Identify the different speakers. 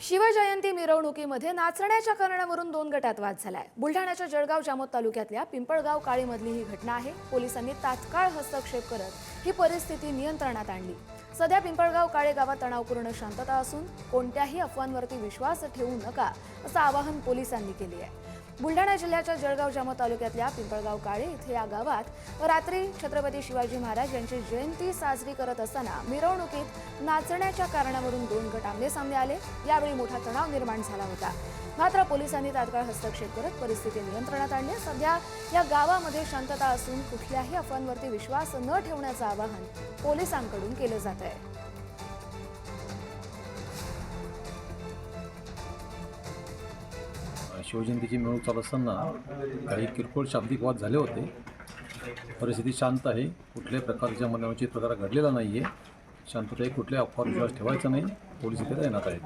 Speaker 1: शिवजयंती मिरवणुकीमध्ये नाचण्याच्या कारणावरून दोन गटात वाद झालाय. बुलढाण्याच्या जळगाव जामोद तालुक्यातल्या पिंपळगाव काळीमधली ही घटना आहे. पोलिसांनी तात्काळ हस्तक्षेप करत ही परिस्थिती नियंत्रणात आणली. सध्या पिंपळगाव काळे गावात तणावपूर्ण शांतता असून कोणत्याही अफवांवरती विश्वास ठेवू नका असं आवाहन पोलिसांनी केले आहे. बुलढाणा जिल्ह्याच्या जळगाव जामो तालुक्यातल्या पिंपळगाव काळे इथे या गावात रात्री छत्रपती शिवाजी महाराज यांची जयंती साजरी करत असताना मिरवणुकीत नाचण्याच्या कारणावरून दोन गट आमने सामने आले. यावेळी मोठा तणाव निर्माण झाला होता. मात्र पोलिसांनी तात्काळ हस्तक्षेप करत परिस्थिती नियंत्रणात आणली. सध्या या गावामध्ये शांतता असून कुठल्याही अफवांवरती विश्वास न ठेवण्याचं आवाहन पोलिसांकडून केलं जात आहे
Speaker 2: शिवजयंतीची मिरवणूक चालू असताना काही किरकोळ शाब्दिक वाद झाले होते. परिस्थिती शांत आहे. कुठल्याही प्रकारच्या मनोचित प्रकार घडलेला नाही आहे शांततेत कुठल्याही अफवा विश्वास ठेवायचा नाही. पोलीस इथे तैनात आहेत.